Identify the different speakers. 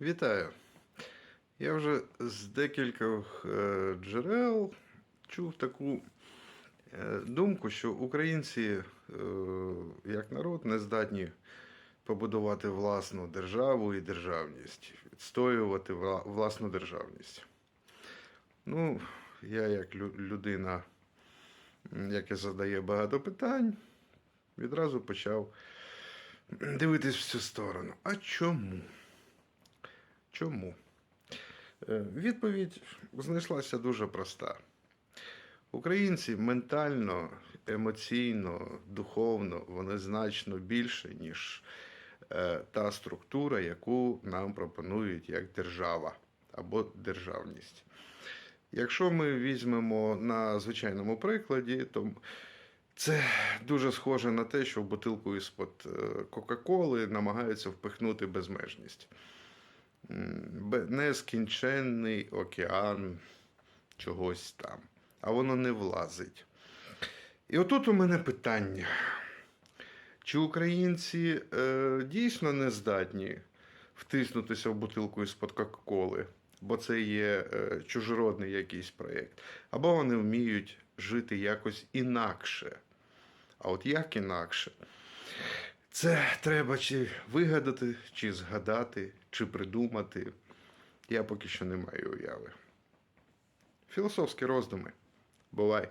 Speaker 1: Вітаю. Я вже з декількох е, джерел чув таку е, думку, що українці е, як народ не здатні побудувати власну державу і державність, відстоювати вла- власну державність. Ну, я як лю- людина, яка задає багато питань, відразу почав дивитись в цю сторону. А чому? Чому? Е, Відповідь знайшлася дуже проста. Українці ментально, емоційно, духовно вони значно більше, ніж е, та структура, яку нам пропонують як держава або державність. Якщо ми візьмемо на звичайному прикладі, то це дуже схоже на те, що в бутилку із-под е, Кока-Коли намагаються впихнути безмежність. Нескінченний океан чогось там, а воно не влазить. І отут у мене питання. Чи українці е, дійсно не здатні втиснутися в бутилку із-под Кока-Коли, бо це є е, чужородний якийсь проєкт, або вони вміють жити якось інакше. А от як інакше? Це треба чи вигадати, чи згадати, чи придумати. Я поки що не маю уяви. Філософські роздуми. Бувай!